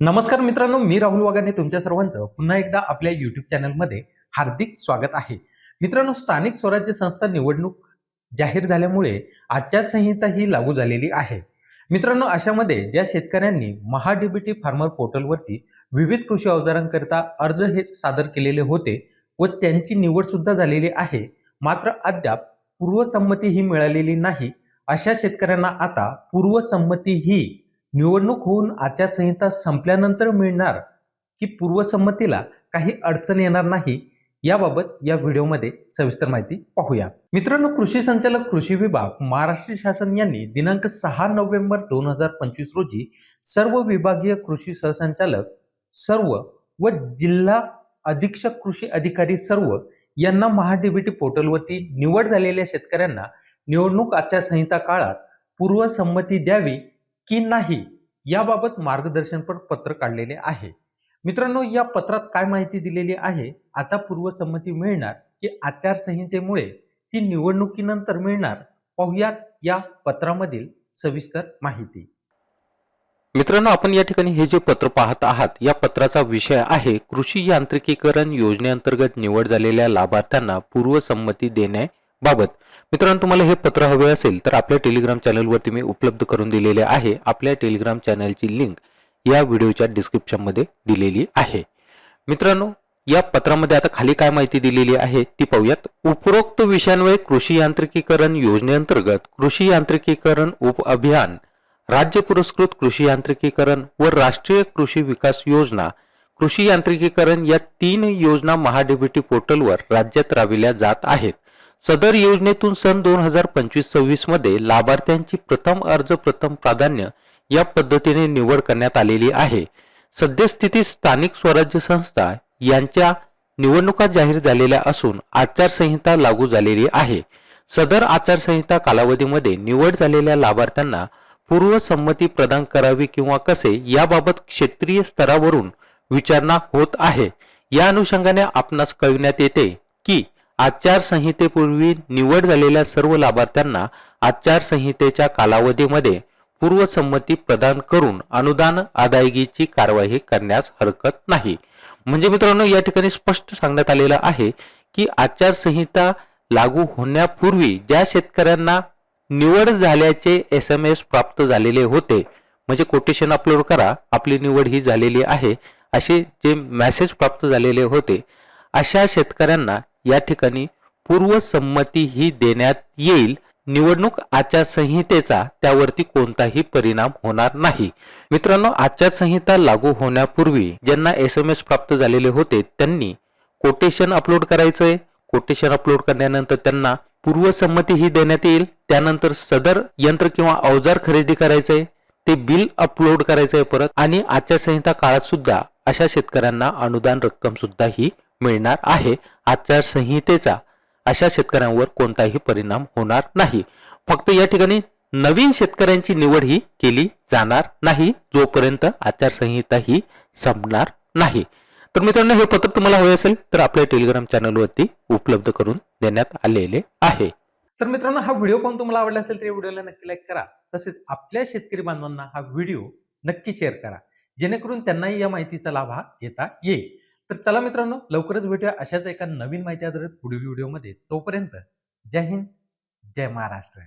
नमस्कार मित्रांनो मी राहुल वागाने तुमच्या सर्वांचं पुन्हा एकदा आपल्या युट्यूब चॅनलमध्ये हार्दिक स्वागत आहे. मित्रांनो स्थानिक स्वराज्य संस्था निवडणूक जाहीर झाल्यामुळे आचारसंहिता ही लागू झालेली आहे. मित्रांनो अशामध्ये ज्या शेतकऱ्यांनी महाडीबीटी फार्मर पोर्टलवरती विविध कृषी अवजारांकरिता अर्ज हे सादर केलेले होते व त्यांची निवड सुद्धा झालेली आहे. मात्र अद्याप पूर्वसंमती ही मिळालेली नाही. अशा शेतकऱ्यांना आता पूर्वसंमती ही निवडणूक होऊन आचारसंहिता संपल्यानंतर मिळणार की पूर्वसंमतीला काही अडचण येणार नाही याबाबत या व्हिडिओमध्ये सविस्तर माहिती पाहूया. मित्रांनो कृषी संचालक कृषी विभाग महाराष्ट्र शासन यांनी दिनांक सहा नोव्हेंबर दोन हजार पंचवीस रोजी सर्व विभागीय कृषी सहसंचालक सर्व व जिल्हा अधीक्षक कृषी अधिकारी सर्व यांना महाडीबीटी पोर्टलवरती निवड झालेल्या शेतकऱ्यांना निवडणूक आचारसंहिता काळात पूर्वसंमती द्यावी की नाही याबाबत मार्गदर्शनपर पत्र काढलेले आहे. मित्रांनो या पत्रात काय माहिती दिलेली आहे? आता पूर्वसंमती मिळणार की आचारसंहितेमुळे ती निवडणुकीनंतर मिळणार? पाहुयात या पत्रामधील सविस्तर माहिती. मित्रांनो आपण या ठिकाणी हे जे पत्र पाहत आहात या पत्राचा विषय आहे कृषी यांत्रिकीकरण योजनेअंतर्गत निवड झालेल्या लाभार्थ्यांना पूर्वसंमती बाबत. मित्रांनो तुम्हाला हे पत्र हवे असेल तर आपल्या टेलिग्राम चॅनलवरती मी उपलब्ध करून दिलेले आहे. आपल्या टेलिग्राम चॅनलची लिंक या व्हिडिओच्या डिस्क्रिप्शनमध्ये दिलेली आहे. मित्रांनो या पत्रामध्ये आता खाली काय माहिती दिलेली आहे ती पाहूयात. उपरोक्त विषयांवर कृषी यांत्रिकीकरण योजनेअंतर्गत कृषी यांत्रिकीकरण उप अभियान राज्य पुरस्कृत कृषी यांत्रिकीकरण व राष्ट्रीय कृषी विकास योजना कृषी यांत्रिकीकरण या तीन योजना महाडीबीटी पोर्टलवर राज्यात राबविल्या जात आहेत. सदर योजनेतून सन दोन हजार पंचवीस सव्वीसमध्ये लाभार्थ्यांची प्रथम अर्ज प्रथम प्राधान्य या पद्धतीने निवड करण्यात आलेली आहे. सद्यस्थितीत स्थानिक स्वराज्य संस्था यांच्या निवडणुका जाहीर झालेल्या असून आचारसंहिता लागू झालेली आहे. सदर आचारसंहिता कालावधीमध्ये निवड झालेल्या लाभार्थ्यांना पूर्वसंमती प्रदान करावी किंवा कसे याबाबत क्षेत्रीय स्तरावरून विचारणा होत आहे. या अनुषंगाने आपणास कळविण्यात येते की आचारसंहितेपूर्वी निवड झालेल्या सर्व लाभार्थ्यांना आचारसंहितेच्या कालावधीमध्ये पूर्वसंमती प्रदान करून अनुदान अदायगीची कारवाई करण्यास हरकत नाही. म्हणजे मित्रांनो या ठिकाणी स्पष्ट सांगण्यात आलेलं आहे की आचारसंहिता लागू होण्यापूर्वी ज्या शेतकऱ्यांना निवड झाल्याचे एस एम एस प्राप्त झालेले होते म्हणजे कोटेशन अपलोड करा आपली निवड ही झालेली आहे असे जे मॅसेज प्राप्त झालेले होते अशा शेतकऱ्यांना या ठिकाणी पूर्वसंमती ही देण्यात येईल. निवडणूक आचारसंहितेचा त्यावरती कोणताही परिणाम होणार नाही. मित्रांनो आचारसंहिता लागू होण्यापूर्वी ज्यांना एस एम एस प्राप्त झालेले होते त्यांनी कोटेशन अपलोड करायचंय. कोटेशन अपलोड करण्यानंतर त्यांना पूर्वसंमती ही देण्यात येईल. त्यानंतर सदर यंत्र किंवा अवजार खरेदी करायचंय. ते बिल अपलोड करायचंय परत. आणि आचारसंहिता काळात सुद्धा अशा शेतकऱ्यांना अनुदान रक्कम सुद्धा ही मिळणार आहे आचारसंहितेचा. अशा शेतकऱ्यांवर कोणताही परिणाम होणार नाही. फक्त या ठिकाणी नवीन शेतकऱ्यांची निवड ही केली जाणार नाही जोपर्यंत आचारसंहिता ही संपणार नाही. तर मित्रांनो हे पत्र तुम्हाला हवे असेल तर आपल्या टेलिग्राम चॅनलवरती उपलब्ध करून देण्यात आलेले आहे. तर मित्रांनो हा व्हिडिओ पाहून तुम्हाला आवडला असेल तर या व्हिडिओला नक्की लाईक करा. तसेच आपल्या शेतकरी बांधवांना हा व्हिडिओ नक्की शेअर करा. जेणेकरून त्यांनाही या माहितीचा लाभ हा घेता येईल. तर चला मित्रांनो लवकरच भेटूया अशाच एका नवीन माहिती आधारित पुढील व्हिडिओमध्ये. तोपर्यंत जय हिंद जय महाराष्ट्र.